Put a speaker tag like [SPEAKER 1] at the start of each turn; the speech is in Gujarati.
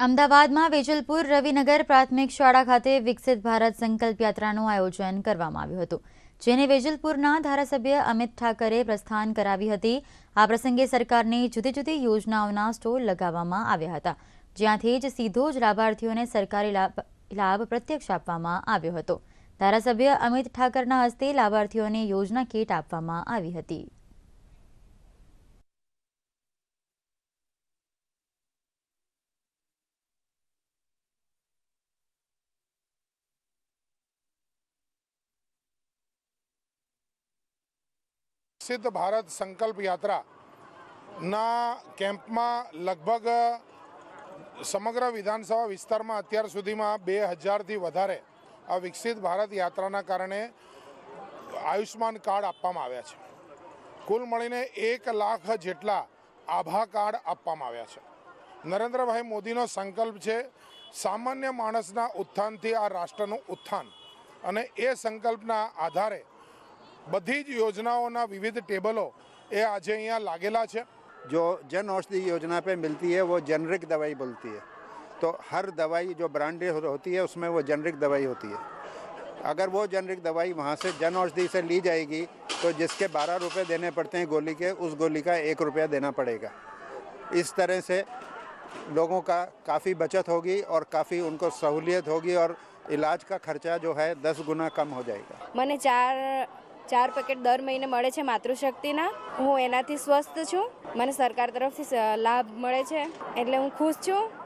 [SPEAKER 1] અમદાવાદમાં વેજલપુર રવિનગર પ્રાથમિક શાળા ખાતે વિકસિત ભારત સંકલ્પ યાત્રાનું આયોજન કરવામાં આવ્યું હતું, જેને વેજલપુરના ધારાસભ્ય અમિત ઠાકરે પ્રસ્થાન કરાવી હતી. આ પ્રસંગે સરકારની જુદી જુદી યોજનાઓના સ્ટોલ લગાવવામાં આવ્યા હતા, જ્યાંથી જ સીધો જ લાભાર્થીઓને સરકારી લાભ પ્રત્યક્ષ આપવામાં આવ્યો હતો. ધારાસભ્ય અમિત ઠાકરના હસ્તે લાભાર્થીઓને યોજના કીટ આપવામાં આવી હતી.
[SPEAKER 2] સિદ્ધ ભારત સંકલ્પ યાત્રાના કેમ્પમાં લગભગ સમગ્ર વિધાનસભા વિસ્તારમાં અત્યાર સુધીમાં બે હજારથી વધારે આ વિકસિત ભારત યાત્રાના કારણે આયુષ્માન કાર્ડ આપવામાં આવ્યા છે. કુલ મળીને એક લાખ જેટલા આભા કાર્ડ આપવામાં આવ્યા છે. નરેન્દ્રભાઈ મોદીનો સંકલ્પ છે સામાન્ય માણસના ઉત્થાનથી આ રાષ્ટ્રનું ઉત્થાન અને એ સંકલ્પના આધારે બધી જ યોજનાઓના વિવિધ ટેબલો એ આજે અહીંયા લાગેલા છે
[SPEAKER 3] जो जन औषधि योजना पे मिलती है वो जेनरिक दवाई बोलती है तो हर दवाई जो ब्रांडेड होती है उसमें वो जेनरिक दवाई होती है अगर वो जेनरिक दवाई वहाँ से जन औषधि से ली जाएगी तो जिसके बारह रुपये देने पड़ते हैं गोली के उस गोली का एक रुपया देना पड़ेगा इस तरह से लोगों का काफ़ी बचत होगी और काफ़ी उनको सहूलियत होगी और इलाज का खर्चा जो है दस गुना कम हो जाएगा
[SPEAKER 4] મને ચાર ચાર પેકેટ દર મહિને મળે છે માતૃશક્તિના. હું એનાથી સ્વસ્થ છું. મને સરકાર તરફથી લાભ મળે છે. એટલે હું ખુશ છું.